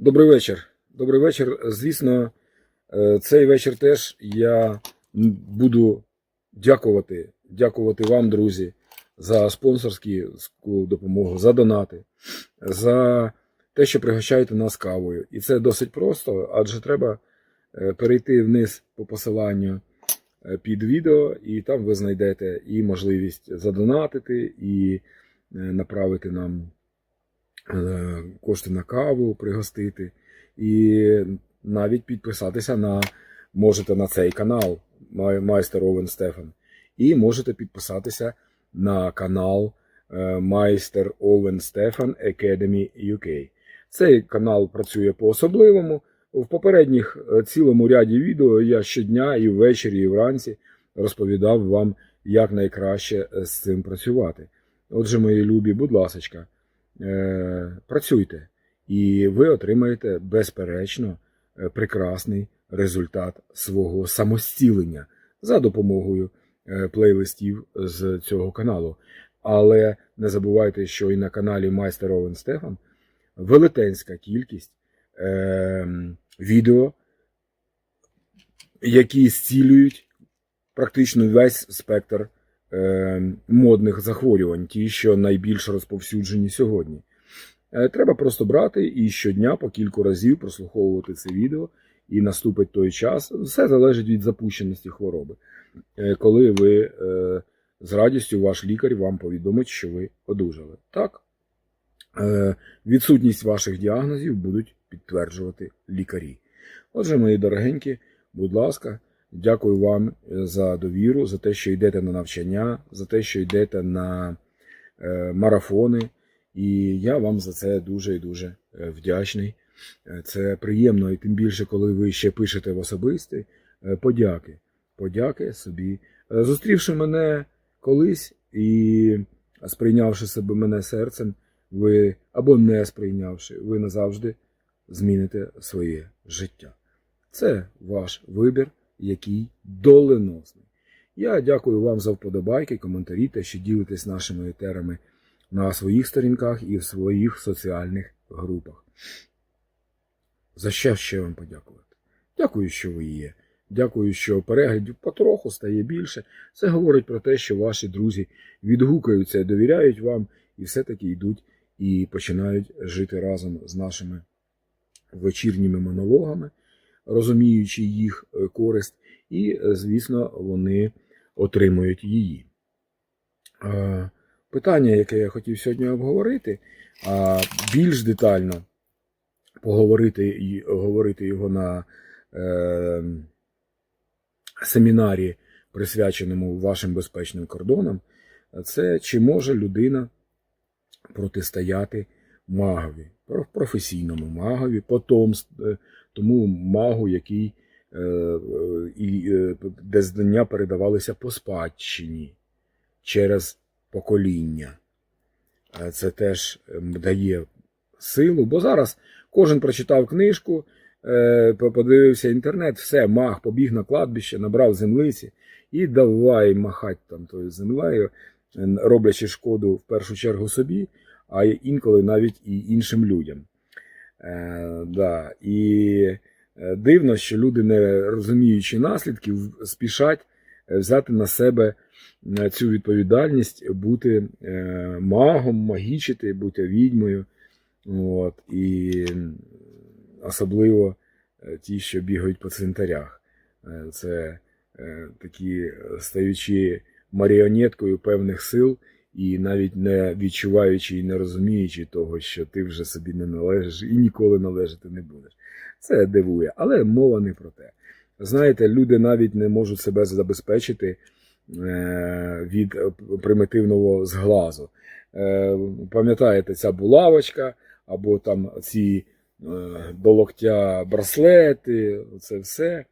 Добрий вечір. Добрий вечір. Звісно, е, цей вечір теж я буду дякувати, дякувати вам, друзі, за спонсорську допомогу, за донати, за те, що пригощаєте нас кавою. І це досить просто, адже треба е, перейти вниз по посиланню е, під відео, і там ви знайдете і можливість задонатити, і направити нам кошти на каву, пригостити, і навіть підписатися на можете на цей канал Майстер Овен Стефан. І можете підписатися на канал е, Майстер Овен Стефан Academy UK. Цей канал працює по-особливому. В попередніх е, цілому ряді відео я щодня і ввечері, і вранці розповідав вам, як найкраще е, з цим працювати. Отже, мої любі, будь ласочка, е, працюйте, і ви отримаєте безперечно е, прекрасний результат свого самостілення за допомогою е, плейлистів з цього каналу. Але не забувайте, що і на каналі Майстер Овен Стефан велетенська кількість е, відео, які зцілюють практично весь спектр е, модних захворювань, ті, що найбільш розповсюджені сьогодні. Е, Треба просто брати і щодня по кілька разів прослуховувати це відео, і наступить той час. Все залежить від запущеності хвороби. Е, Коли ви е, з радістю ваш лікар вам повідомить, що ви одужали. Так, е, відсутність ваших діагнозів будуть підтверджувати лікарі. Отже, мої дорогенькі, будь ласка, дякую вам е, за довіру, за те, що йдете на навчання, за те, що йдете на е, марафони. І я вам за це дуже і дуже е, вдячний. Це приємно, і тим більше, коли ви ще пишете в особисті. Подяки. Подяки собі. Зустрівши мене колись і сприйнявши себе мене серцем, ви або не сприйнявши, ви назавжди зміните своє життя. Це ваш вибір, який доленосний. Я дякую вам за вподобайки, коментарі та що ділитесь нашими етерами на своїх сторінках і в своїх соціальних групах. За що ще вам подякувати? Дякую, що ви є. Дякую, що переглядів потроху стає більше. Це говорить про те, що ваші друзі відгукаються, довіряють вам і все-таки йдуть і починають жити разом з нашими вечірніми монологами, розуміючи їх е, користь, і, е, звісно, вони отримують її. Питання, яке я хотів сьогодні обговорити, а більш детально поговорити і говорити його на е, семінарі, присвяченому вашим безпечним кордонам, це чи може людина протистояти магові, професійному магові, потомств, е, тому магу, який е, е, і, е, де знання передавалися по спадщині через покоління. Це теж ем, дає силу, бо зараз кожен прочитав книжку, подивився інтернет, все, мах, побіг на кладбище, набрав землиці і давай махати там тою землею, е, роблячи шкоду в першу чергу собі, а інколи навіть і іншим людям. Е, да. І е, дивно, що люди, не розуміючи наслідків, спішать е, взяти на себе цю відповідальність бути магом, магічити, бути відьмою. От, і особливо ті, що бігають по цвинтарях. Це такі стаючи маріонеткою певних сил, і навіть не відчуваючи і не розуміючи того, що ти вже собі не належиш і ніколи належати не будеш. Це дивує, але мова не про те. Знаєте, люди навіть не можуть себе забезпечити е, від примітивного зглазу. Е, Пам'ятаєте, ця булавочка, або там ці е, до локтя браслети, це все.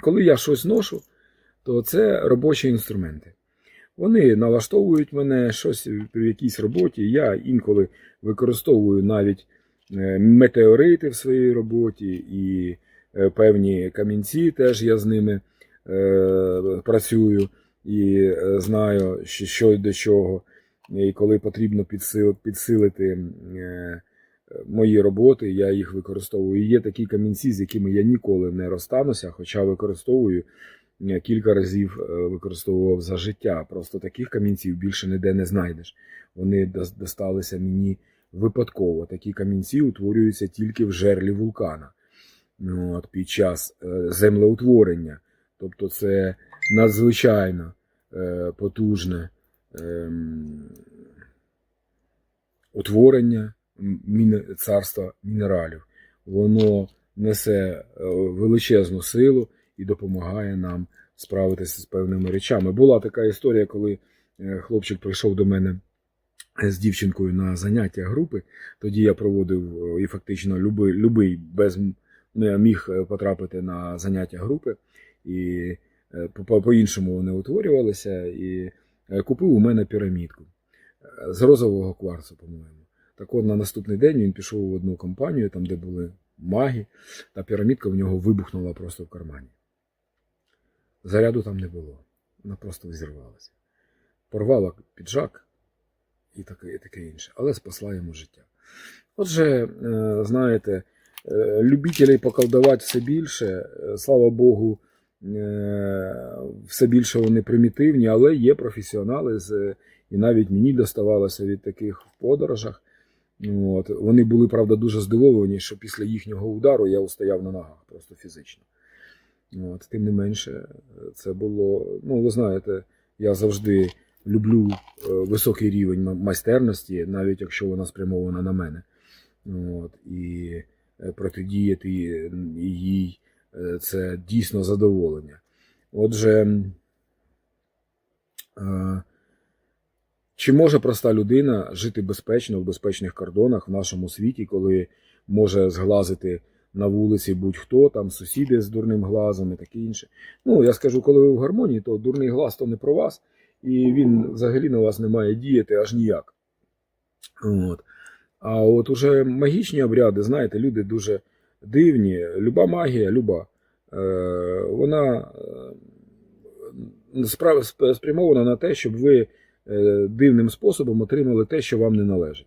Коли я щось ношу, то це робочі інструменти. Вони налаштовують мене щось в якійсь роботі. Я інколи використовую навіть е, метеорити в своїй роботі і е, певні камінці теж я з ними е, працюю і знаю, що, й до чого, і коли потрібно підсилити мої роботи, я їх використовую. Є такі камінці, з якими я ніколи не розстануся, хоча використовую кілька разів е, використовував за життя. Просто таких камінців більше ніде не знайдеш. Вони досталися мені випадково. Такі камінці утворюються тільки в жерлі вулкана от, під час е, землеутворення. Тобто це надзвичайно е, потужне ем, утворення царства мінералів. Воно несе е, величезну силу і допомагає нам справитися з певними речами. Була така історія, коли е, хлопчик прийшов до мене з дівчинкою на заняття групи. Тоді я проводив е, і фактично любий, любий без не міг е, потрапити на заняття групи. І е, по- по- по-іншому вони утворювалися. І е, купив у мене пірамідку е, з розового кварцу, по-моєму. Так от на наступний день він пішов в одну компанію, там, де були маги, та пірамідка в нього вибухнула просто в кармані. Заряду там не було. Вона просто взірвалася. Порвала піджак і таке, і таке інше, але спасла йому життя. Отже, е, знаєте, е, любителей поколдувати все більше, Е, слава Богу, все більше вони примітивні, але є професіонали, з, і навіть мені доставалося від таких в подорожах. От. Вони були, правда, дуже здивовані, що після їхнього удару я устояв на ногах просто фізично. От. Тим не менше, це було, ну, ви знаєте, я завжди люблю е, високий рівень майстерності, навіть якщо вона спрямована на мене. От. І е, протидіяти їй е, це дійсно задоволення. Отже, чи може проста людина жити безпечно в безпечних кордонах в нашому світі, коли може зглазити на вулиці будь-хто, там сусіди з дурним глазом і таке інше? Ну, я скажу, коли ви в гармонії, то дурний глаз то не про вас, і він взагалі на вас не має діяти аж ніяк. От. А от уже магічні обряди, знаєте, люди дуже дивні. Люба магія, люба, е, вона е, спрямована на те, щоб ви е, дивним способом отримали те, що вам не належить.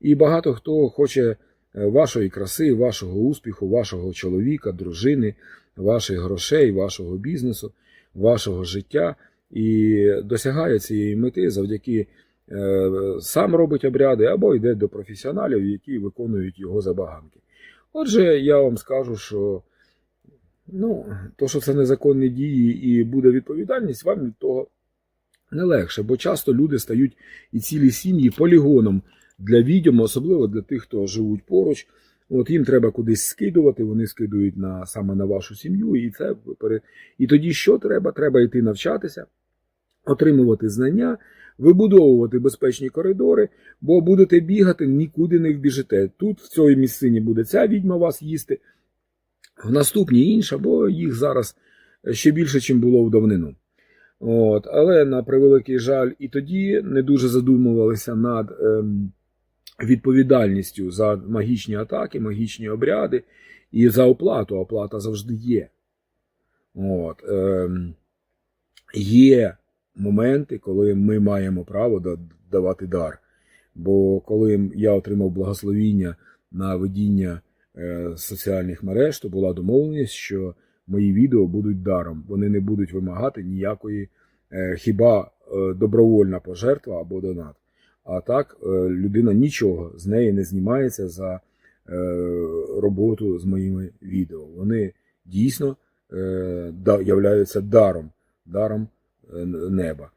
І багато хто хоче вашої краси, вашого успіху, вашого чоловіка, дружини, ваших грошей, вашого бізнесу, вашого життя і досягає цієї мети завдяки е, сам робить обряди або йде до професіоналів, які виконують його забаганки. Отже, я вам скажу, що ну, то, що це незаконні дії і буде відповідальність, вам від того не легше, бо часто люди стають і цілі сім'ї полігоном для відьом, особливо для тих, хто живуть поруч. От їм треба кудись скидувати, вони скидують на саме на вашу сім'ю, і це і тоді що треба? Треба йти навчатися, отримувати знання, вибудовувати безпечні коридори, бо будете бігати, нікуди не вбіжите. Тут в цій місцині буде ця відьма вас їсти, в наступній інша, бо їх зараз ще більше, ніж було в давнину. От, але на превеликий жаль, і тоді не дуже задумувалися над ем, відповідальністю за магічні атаки, магічні обряди і за оплату. Оплата завжди є. От, ем, є моменти, коли ми маємо право давати дар. Бо коли я отримав благословіння на ведіння е, соціальних мереж, то була домовленість, що мої відео будуть даром. Вони не будуть вимагати ніякої е, хіба е, добровольна пожертва або донат. А так е, людина нічого з неї не знімається за е, роботу з моїми відео. Вони дійсно е, являються даром, даром неба.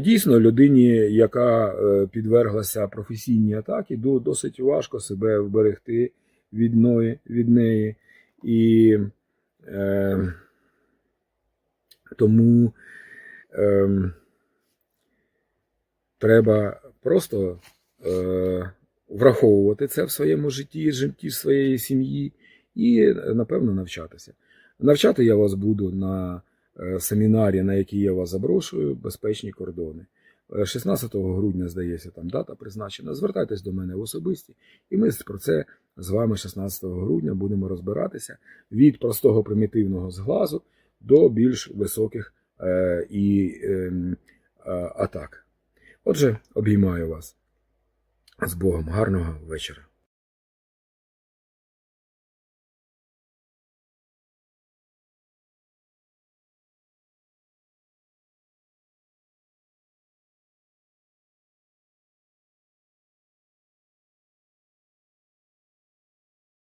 Дійсно, людині, яка підверглася професійній атаці, досить важко себе вберегти від неї. Від неї. І е, тому е, треба просто е, враховувати це в своєму житті, житті своєї сім'ї і, е, напевно, навчатися. Навчати я вас буду на е, семінарі, на який я вас запрошую, безпечні кордони. Е, 16 грудня, здається, там дата призначена. Звертайтесь до мене в особисті, і ми про це з вами 16 грудня будемо розбиратися від простого примітивного зглазу до більш високих е, і е, атак. Отже, обіймаю вас з Богом. Гарного вечора.